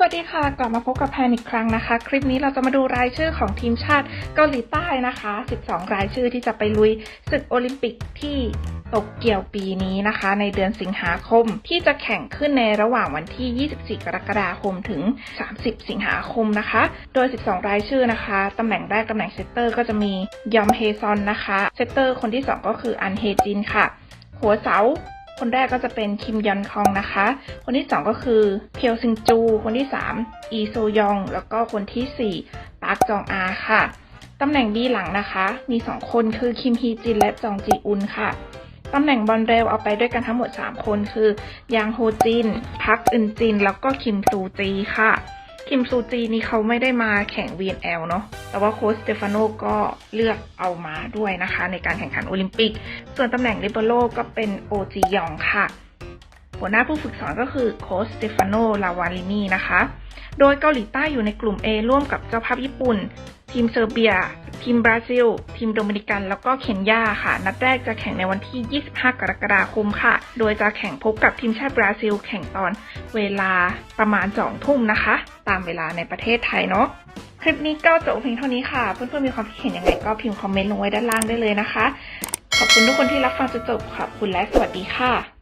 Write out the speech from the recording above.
สวัสดีค่ะ กลับมาพบกับแพนอีกครั้งนะคะ คลิปนี้เราจะมาดูรายชื่อของทีมชาติเกาหลีใต้นะคะ 12 รายชื่อที่จะไปลุยศึกโอลิมปิกที่โตเกียวปีนี้นะคะ ในเดือนสิงหาคมที่จะแข่งขึ้นในระหว่างวันที่ 24 กรกฎาคมถึง 30 สิงหาคมนะคะ โดย 12 รายชื่อนะคะ ตำแหน่งแรกตำแหน่งเซตเตอร์ก็จะมียอมเฮซอนนะคะ เซตเตอร์คนที่ 2 ก็คืออันเฮจินค่ะ หัวเสา คนแรกก็จะเป็นคิมยอนคองนะคะ คนที่สองก็คือเพียวซิงจู คนที่สามอีโซยอง แล้วก็คนที่สี่ปาร์คจองอาค่ะ ตำแหน่งบีหลังนะคะ มีสองคนคือคิมฮีจินและจองจีอุนค่ะตำแหน่งบอลเร็วเอาไปด้วยกันทั้งหมด 3 คนคือ ยางโฮจิน พักอึนจิน แล้วก็คิมซูจีค่ะ คิมซูจีนี่เขาไม่ได้มาแข่ง VNL เนาะ แต่ว่าโค้ชสเตฟานโนก็เลือกเอามาด้วยนะคะ ในการแข่งขันโอลิมปิก ส่วนตำแหน่งลิเบโรก็เป็นโอจียองค่ะ หัวหน้าผู้ฝึกสอนก็คือโค้ชสเตฟานโน ลาวาลินีนะคะ โดยเกาหลีใต้อยู่ในกลุ่ม A ร่วมกับเจ้าภาพญี่ปุ่น ทีมเซอร์เบีย ทีมบราซิล ทีมโดมินิกัน แล้วก็เคนยาค่ะ นัดแรกจะแข่งในวันที่ 25 กรกฎาคมค่ะ โดยจะแข่งพบกับทีมชาติบราซิล แข่งตอนเวลาประมาณ 2 ทุ่มนะคะ ตามเวลาในประเทศไทยเนาะคลิปนี้ก็จบเพียงเท่านี้ค่ะ เพื่อนๆมีความคิดเห็นยังไงก็พิมพ์คอมเมนต์ลงไว้ด้านล่างได้เลยนะคะ ขอบคุณทุกคนที่รับฟังจนจบขอบคุณและสวัสดีค่ะ